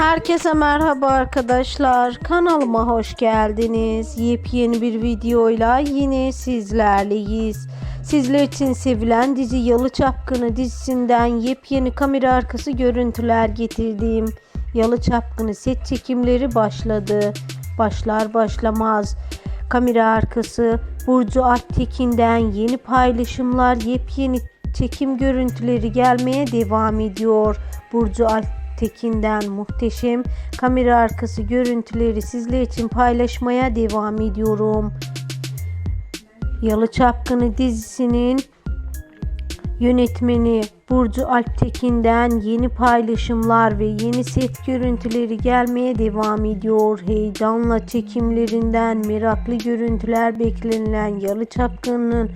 Herkese merhaba arkadaşlar. Kanalıma hoş geldiniz. Yepyeni bir videoyla yine sizlerleyiz. Sizler için sevilen dizi Yalı Çapkını dizisinden yepyeni kamera arkası görüntüler getirdim. Yalı Çapkını set çekimleri başladı. Başlar başlamaz. Kamera arkası Burcu Alptekin'den yeni paylaşımlar, yepyeni çekim görüntüleri gelmeye devam ediyor. Burcu Alptekin'den muhteşem kamera arkası görüntüleri sizler için paylaşmaya devam ediyorum. Yalı Çapkını dizisinin yönetmeni Burcu Alptekin'den yeni paylaşımlar ve yeni set görüntüleri gelmeye devam ediyor. Heyecanla çekimlerinden meraklı görüntüler beklenilen Yalı Çapkın'ın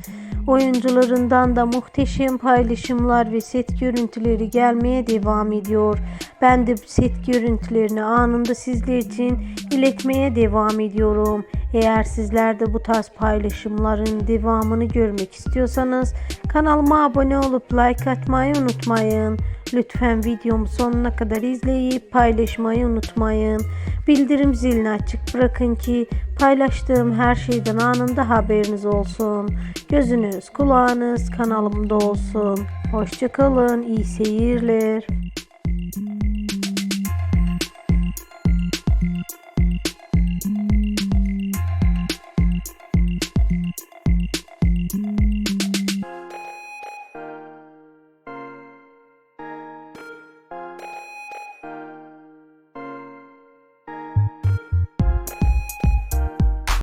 oyuncularından da muhteşem paylaşımlar ve set görüntüleri gelmeye devam ediyor. Ben de set görüntülerini anında sizler için iletmeye devam ediyorum. Eğer sizler de bu tarz paylaşımların devamını görmek istiyorsanız kanalıma abone olup like atmayı unutmayın. Lütfen videomu sonuna kadar izleyip paylaşmayı unutmayın. Bildirim zilini açık bırakın ki paylaştığım her şeyden anında haberiniz olsun. Gözünüz kulağınız kanalımda olsun. Hoşçakalın, iyi seyirler.